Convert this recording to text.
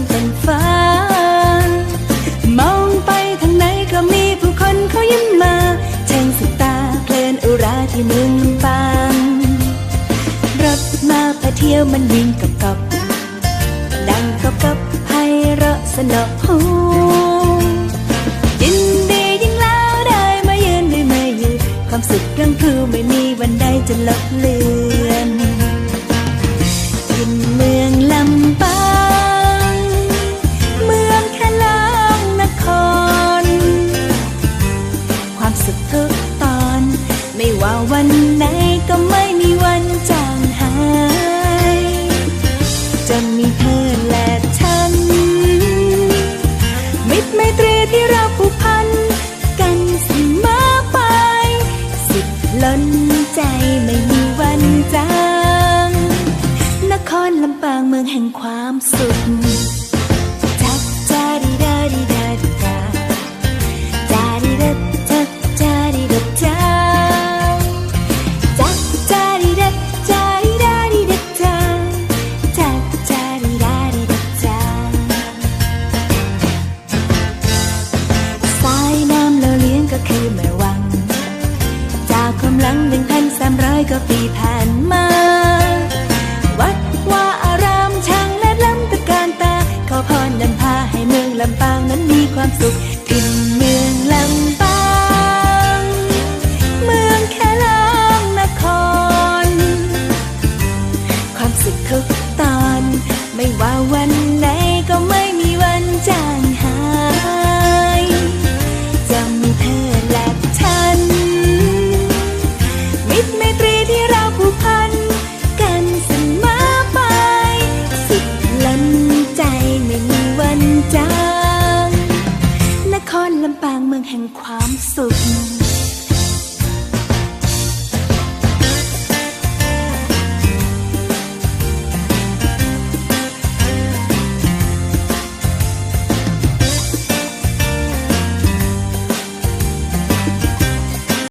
นเป็นฟ้ามองไปทางไหนก็มีผู้คนเขายิ้มมาช่างสุดตาเพลินอุราที่เมืองปางรถมาพาเที่ยวมันวิ่งกับกับดังกับกับให้เราะสนอหูยินดียิ่งแล้วได้มาเยือนได้มายืนความสุขยังพรูไม่มีวันใดจะลดเลือน วันไหนก็ไม่มีวันจางหาย จะมีเธอและฉัน มิตรไมตรีที่เราผูกพัน กันเสมอไปสุดล้นใจไม่มีวันจาง นครลำปางเมืองแห่งความสุข ปีผ่านมา วัดว่าอารามช่างและล้ำตะการตา ขอพรนำพาให้เมืองลำปางนั้นมีความสุข มืองแห่งความสุข